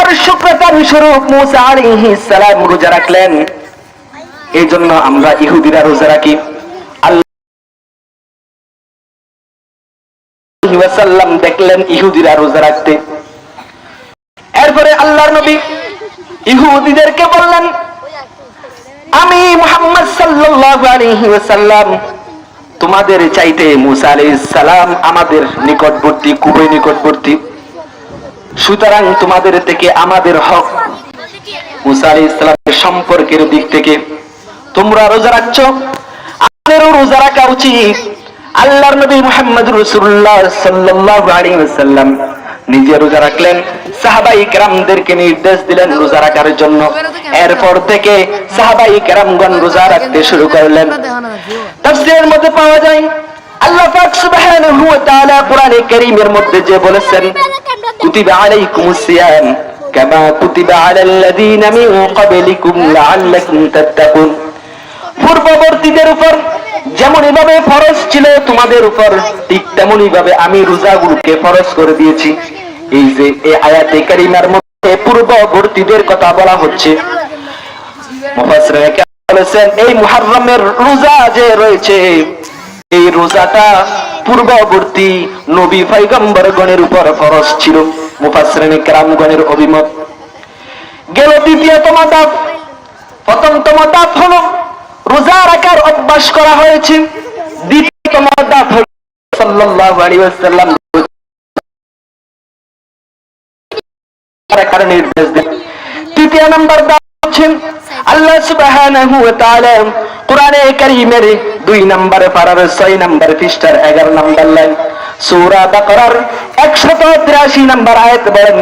তার শুক্রতার স্বরূপ মুসা আলাইহিস সালাম রোজা রাখলেন। এই জন্য আমরা ইহুদিরা রোজা রাখি। আল্লাহ ওয়াসাল্লাম দেখলেন ইহুদিরা রোজা রাখতে। এরপরে আল্লাহর নবী ইহুদিদেরকে বললেন, আমি মুহাম্মদ সাল্লাল্লাহু আলাইহি ওয়াসাল্লাম, তোমাদের চাইতে মুসা আলাইহিস সালাম আমাদের নিকটবর্তী, খুবই নিকটবর্তী। সুতরাং তোমাদের থেকে আমাদের হক। মুসা আলাইহিস সালামের সম্পর্কের দিক থেকে তোমরা রোজা রাখছো? আমাদেরও রোজা রাখা উচিত। আল্লাহর নবী মুহাম্মদ রাসূলুল্লাহ সাল্লাল্লাহু আলাইহি ওয়াসাল্লাম নিজে রোজা রাখলেন, সাহাবাই কেরামদেরকে নির্দেশ দিলেন রোজা রাখার জন্য। এরপর থেকে সাহাবাই কেরামগণ রোজা রাখতে শুরু করলেন। তাফসীরের মধ্যে পাওয়া যায়, আল্লাহ পাক সুবহানাহু ওয়া তাআলা কোরআনে কারীমের মধ্যে যে বলেছেন কুতিবা আলাইকুমুস পূর্ববর্তীদের উপর যেমন এভাবে ফরজ ছিল, তোমাদের উপর ঠিক তেমনই ভাবে আমি রোজাগুলোকে ফরজ করে দিয়েছি। এই যে, এই আয়াতে কারিমার মধ্যে পূর্ববর্তীদের কথা বলা হচ্ছে। বলেছেন, এই মুহররমের রোজা যে রয়েছে, এই রোজাটা পূর্ববর্তী নবী পয়গম্বরগণের উপর ফরজ ছিল। মুফাসসিরিনে কেরামগণের অভিমত। গেল দ্বিতীয়তম ধাপ। প্রথমতম ধাপ হলো রোজা রাখার অভ্যাস করা হয়েছে। দ্বিতীয়তম ধাপ হলো ওয়াসাল্লাম রাখার নির্দেশ দেন। তৃতীয় নম্বর ধাপ হচ্ছে আল্লাহ তাআলা কোরআনে কারিমের দুই নাম্বার পারার ছয় নাম্বার পৃষ্ঠার এগারো নাম্বার লাইন। সুরা বাকরার একশত তিরাশি নাম্বার আয়াত বলেন